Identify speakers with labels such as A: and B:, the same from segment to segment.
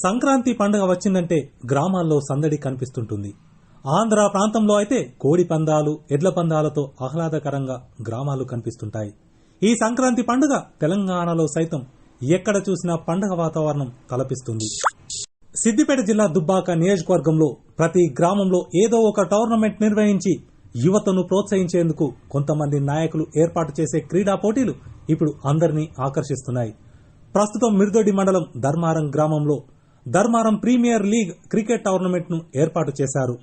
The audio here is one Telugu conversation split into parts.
A: సంక్రాంతి పండుగ వచ్చిందంటే గ్రామాల్లో సందడి కనిపిస్తుంటుంది. ఆంధ్ర ప్రాంతంలో అయితే కోడి పందాలు ఎడ్ల పందాలతో ఆహ్లాదకరంగా గ్రామాలు కనిపిస్తుంటాయి. ఈ సంక్రాంతి పండుగ తెలంగాణలో సైతం ఎక్కడ చూసినా పండుగ వాతావరణం తలపిస్తుంది. సిద్దిపేట జిల్లా దుబ్బాక నియోజకవర్గంలో ప్రతి గ్రామంలో ఏదో ఒక టోర్నమెంట్ నిర్వహించి యువతను ప్రోత్సహించేందుకు కొంతమంది నాయకులు ఏర్పాటు చేసే క్రీడా పోటీలు ఇప్పుడు అందరినీ ఆకర్షిస్తున్నాయి. ప్రస్తుతం మిర్దొడి మండలం ధర్మారం గ్రామంలో ధర్మారం ప్రీమియర్ లీగ్ క్రికెట్ టోర్నమెంట్ను ఏర్పాటు చేశారు.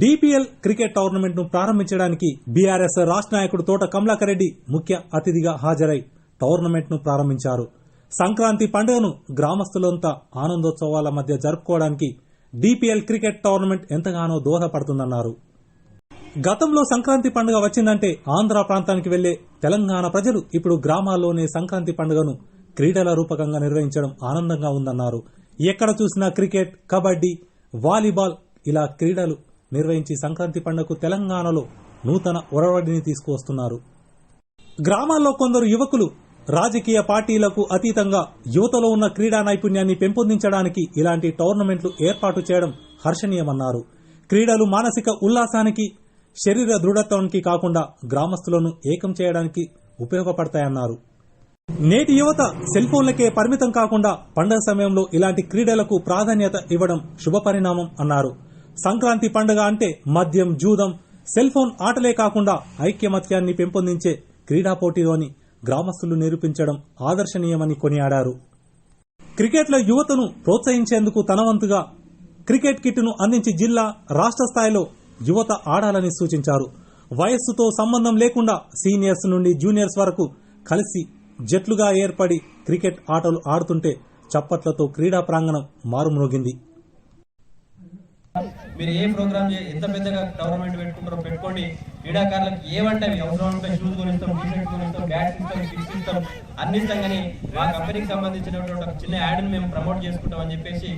A: డిపిఎల్ క్రికెట్ టోర్నమెంట్ను ప్రారంభించడానికి బీఆర్ఎస్ రాష్ట్ర నాయకుడు తోట కమలాకరెడ్డి ముఖ్య అతిథిగా హాజరై టోర్నమెంట్ను ప్రారంభించారు. సంక్రాంతి పండుగను గ్రామస్తులంతా ఆనందోత్సవాల మధ్య జరుపుకోవడానికి డిపిఎల్ క్రికెట్ టోర్నమెంట్ ఎంతగానో దోహదపడుతుందన్నారు. గతంలో సంక్రాంతి పండుగ వచ్చిందంటే ఆంధ్ర ప్రాంతానికి వెళ్ళే తెలంగాణ ప్రజలు ఇప్పుడు గ్రామాల్లోనే సంక్రాంతి పండుగను క్రీడల రూపకంగా నిర్వహించడం ఆనందంగా ఉందన్నారు. ఎక్కడ చూసినా క్రికెట్ కబడ్డీ వాలీబాల్ ఇలా క్రీడలు నిర్వహించి సంక్రాంతి పండుగకు తెలంగాణలో నూతన ఒరవడిని తీసుకువస్తున్నారు. గ్రామాల్లో కొందరు యువకులు రాజకీయ పార్టీలకు అతీతంగా యువతలో ఉన్న క్రీడా నైపుణ్యాన్ని పెంపొందించడానికి ఇలాంటి టోర్నమెంట్లు ఏర్పాటు చేయడం హర్షణీయమన్నారు. క్రీడలు మానసిక ఉల్లాసానికి శరీర దృఢత్వానికి కాకుండా గ్రామస్తులను ఏకం చేయడానికి ఉపయోగపడతాయన్నారు. నేటి యువత సెల్ ఫోన్లకే పరిమితం కాకుండా పండగ సమయంలో ఇలాంటి క్రీడలకు ప్రాధాన్యత ఇవ్వడం శుభపరిణామం అన్నారు. సంక్రాంతి పండుగ అంటే మద్యం జూదం సెల్ ఫోన్ ఆటలే కాకుండా ఐక్యమత్యాన్ని పెంపొందించే క్రీడా పోటీలోని గ్రామస్తులు నిరూపించడం ఆదర్శనీయమని కొనియాడారు. క్రికెట్లో యువతను ప్రోత్సహించేందుకు తనవంతుగా క్రికెట్ కిట్ను అందించి జిల్లా రాష్ట్ర స్థాయిలో యువత ఆడాలని సూచించారు. వయస్సుతో సంబంధం లేకుండా సీనియర్స్ నుండి జూనియర్స్ వరకు కలిసి జట్లుగా ఏర్పడి క్రికెట్ ఆటలు ఆడుతుంటే చప్పట్లతో క్రీడా ప్రాంగణం మారుమ్రోగింది.
B: మీరు ఏ ప్రోగ్రామ్ ఎంత పెద్దగా టోర్నమెంట్ పెట్టుకుంటారో పెట్టుకోండి. క్రీడాకారులకు ఏమంటే అవి అవసరం ఉంటే షూస్ కొనిస్తాం టీ షర్ట్ కొనిస్తాం బ్యాట్స్ ఇస్తాం కిట్స్ ఇస్తాం. అన్ని ఇస్తాం కానీ మా కంపెనీకి సంబంధించినటువంటి ఒక చిన్న యాడ్ని మేము ప్రమోట్ చేసుకుంటాం అని చెప్పేసి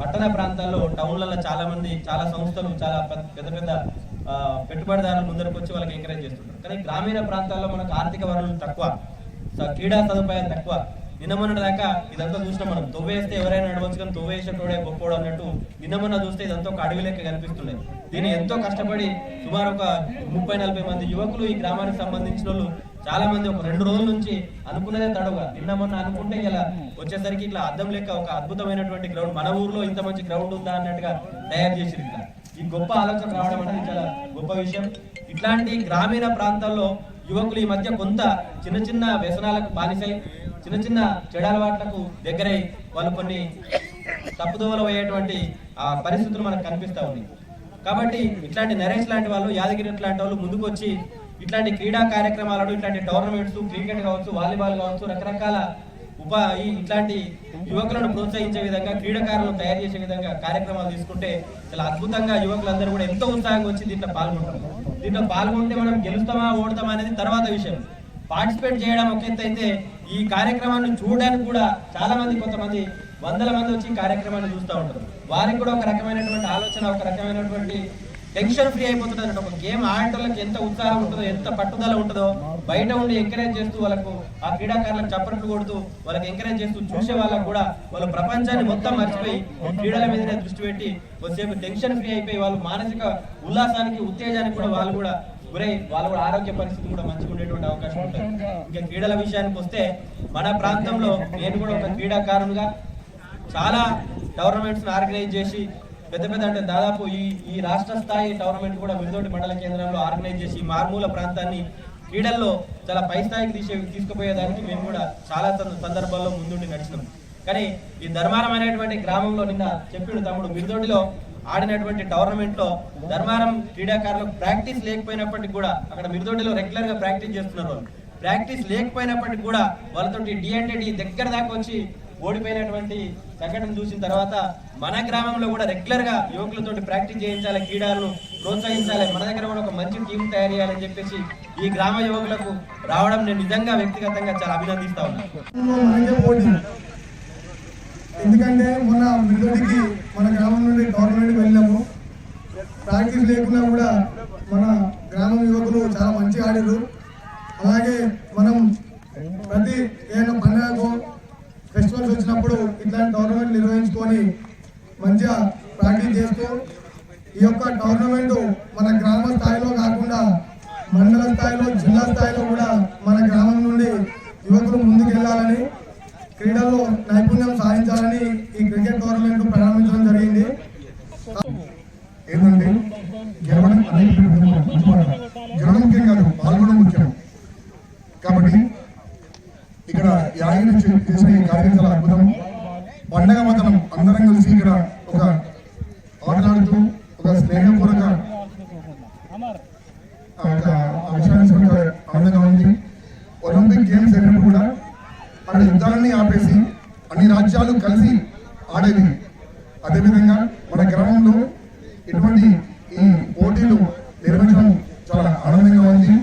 B: పట్టణ ప్రాంతాల్లో టౌన్లలో చాలా మంది చాలా సంస్థలు చాలా పెద్ద పెద్ద పెట్టుబడిదారులు ముందరకు వచ్చి వాళ్ళకి ఎంకరేజ్ చేస్తుంటారు. కానీ గ్రామీణ ప్రాంతాల్లో మనకు ఆర్థిక వనరులు తక్కువ. క్రీడా సదుపాయాలు తక్కువ. నిన్న దాకా ఇదంతా చూసినాం మనం. తొవ్వేస్తే ఎవరైనా నడవచ్చు కానీ తొవ్వేసేటోడే గొప్పోడు అన్నట్టు నిన్న మొన్న చూస్తే ఇదంతా ఒక అడవి లెక్క కనిపిస్తున్నాయి. దీన్ని ఎంతో కష్టపడి సుమారు ఒక ముప్పై నలభై మంది యువకులు ఈ గ్రామానికి సంబంధించిన వాళ్ళు చాలా మంది ఒక రెండు రోజుల నుంచి అనుకున్నదే తడవుగా. నిన్న మొన్న అనుకుంటే ఇలా వచ్చేసరికి ఇట్లా అద్దం లెక్క ఒక అద్భుతమైనటువంటి గ్రౌండ్. మన ఊర్లో ఇంత మంచి గ్రౌండ్ ఉందా అన్నట్టుగా తయారు చేసి ఈ గొప్ప ఆలోచన రావడం అనేది చాలా గొప్ప విషయం. ఇట్లాంటి గ్రామీణ ప్రాంతాల్లో యువకులు ఈ మధ్య కొంత చిన్న చిన్న వ్యసనాలకు బానిసై చిన్న చిన్న చెడలవాట్లకు దగ్గరై వాళ్ళు కొన్ని తప్పుదోవలు అయ్యేటువంటి ఆ పరిస్థితులు మనకు కనిపిస్తూ ఉన్నాయి కాబట్టి ఇట్లాంటి నరేష్ లాంటి వాళ్ళు యాదగిరి లాంటి వాళ్ళు ముందుకు వచ్చి ఇట్లాంటి క్రీడా కార్యక్రమాలను ఇట్లాంటి టోర్నమెంట్స్ క్రికెట్ కావచ్చు వాలీబాల్ కావచ్చు రకరకాల ఉపా ఇట్లాంటి యువకులను ప్రోత్సహించే విధంగా క్రీడాకారులను తయారు చేసే విధంగా కార్యక్రమాలు తీసుకుంటే చాలా అద్భుతంగా యువకులందరూ కూడా ఎంతో ఉత్సాహంగా వచ్చి దీంట్లో పాల్గొంటారు. దీంట్లో పాల్గొంటే మనం గెలుస్తామా ఓడతామా అనేది తర్వాత విషయం. పార్టిసిపేట్ చేయడం ఒక అయితే ఈ కార్యక్రమాన్ని చూడడానికి కూడా చాలా మంది కొంతమంది వందల మంది వచ్చి కార్యక్రమాన్ని చూస్తూ ఉంటారు. వారికి కూడా ఒక రకమైనటువంటి ఆలోచన ఒక రకమైనటువంటి టెన్షన్ ఫ్రీ అయిపోతుంది ఒక గేమ్ ఆడటోళ్ళకి ఎంత ఉత్సాహం ఉంటుందో ఎంత పట్టుదల ఉంటుందో బయట ఉండి ఎంకరేజ్ చేస్తూ వాళ్ళకు ఆ క్రీడాకారులకు చప్పట్లు కొడుతూ వాళ్ళకి ఎంకరేజ్ చేస్తూ చూసే వాళ్ళకు కూడా వాళ్ళ ప్రపంచాన్ని మొత్తం మర్చిపోయి క్రీడల మీదనే దృష్టి పెట్టి కొద్దిసేపు టెన్షన్ ఫ్రీ అయిపోయి వాళ్ళు మానసిక ఉల్లాసానికి ఉత్తేజానికి కూడా వాళ్ళు కూడా గురై వాళ్ళ కూడా ఆరోగ్య పరిస్థితి కూడా మంచిగా ఉండేటువంటి అవకాశం ఉంటుంది ఇంకా క్రీడల విషయానికి వస్తే మన ప్రాంతంలో నేను కూడా ఒక క్రీడాకారునిగా చాలా టోర్నమెంట్స్ ఆర్గనైజ్ చేసి పెద్ద పెద్ద అంటే దాదాపు ఈ ఈ రాష్ట్ర స్థాయి టోర్నమెంట్ కూడా మిరుదోటి మండల కేంద్రంలో ఆర్గనైజ్ చేసి మార్మూల ప్రాంతాన్ని క్రీడల్లో చాలా పై స్థాయికి తీసే తీసుకుపోయేదానికి మేము కూడా చాలా సందర్భాల్లో ముందుండి నడిచినాం. కానీ ఈ ధర్మారం అనేటువంటి గ్రామంలో నిన్న చెప్పిండు తమ్ముడు మిరుదోటిలో ఆడినటువంటి టోర్నమెంట్లో ధర్మారం క్రీడాకారులకు ప్రాక్టీస్ లేకపోయినప్పటికీ కూడా అక్కడ మిరుదోటిలో రెగ్యులర్గా ప్రాక్టీస్ చేస్తున్నారు ప్రాక్టీస్ లేకపోయినప్పటికీ కూడా వాళ్ళతో డి అంటే డి దగ్గర దాకా వచ్చి ఓడిపోయినటువంటి సంఘటన చూసిన తర్వాత మన గ్రామంలో కూడా రెగ్యులర్గా యువకులతో ప్రాక్టీస్ చేయించాలి క్రీడలను ప్రోత్సహించాలి. మన దగ్గర కూడా ఒక మంచి టీం తయారు చేయాలని చెప్పేసి ఈ గ్రామ యువకులకు రావడం నేను నిజంగా వ్యక్తిగతంగా చాలా అభినందిస్తా ఉన్నాను
C: ఎందుకంటే మొన్న మిగతాకి మన గ్రామం నుండి గవర్నమెంట్కి వెళ్ళాము. ప్రాక్టీస్ లేకున్నా కూడా మన గ్రామం యువకులు చాలా మంచిగా ఆడారు. అలాగే మనం ప్రతి ఏదైనా పండుగకు ఫెస్టివల్ వచ్చినప్పుడు ఇట్లాంటి టోర్నమెంట్ నిర్వహించుకొని మంచిగా ప్రాక్టీస్ చేస్తూ ఈ యొక్క టోర్నమెంట్ మన గ్రామ స్థాయిలో కాకుండా మండల స్థాయిలో జిల్లా స్థాయిలో కూడా మన గ్రామం నుండి యువకులు ముందుకెళ్ళాలని క్రీడల్లో నైపుణ్యం సాధించాలని ఈ క్రికెట్ టోర్నమెంట్ ప్రారంభించడం జరిగింది.
D: ఏంటంటే గెలవడం అనేది గెలవడం ముఖ్యం కాదు పాల్గొనడం ముఖ్యం కాబట్టి ఇక్కడ యాగిని చే- చేసిన ఈ కార్యక్రమం చాలా అద్భుతం పండగ మతనం అందరం కలిసి ఇక్కడ ఒక ఆటలాడుతూ ఒక స్నేహపూర్వక ఆ విషయాన్ని ఆనందంగా ఉంది. ఒలింపిక్ గేమ్స్ జరిగినప్పుడు కూడా అక్కడ యుద్ధాలన్నీ ఆపేసి అన్ని రాజ్యాలు కలిసి ఆడేవి అదేవిధంగా మన గ్రామంలో ఇటువంటి ఈ పోటీలు నిర్వహించడం చాలా ఆనందంగా ఉంది.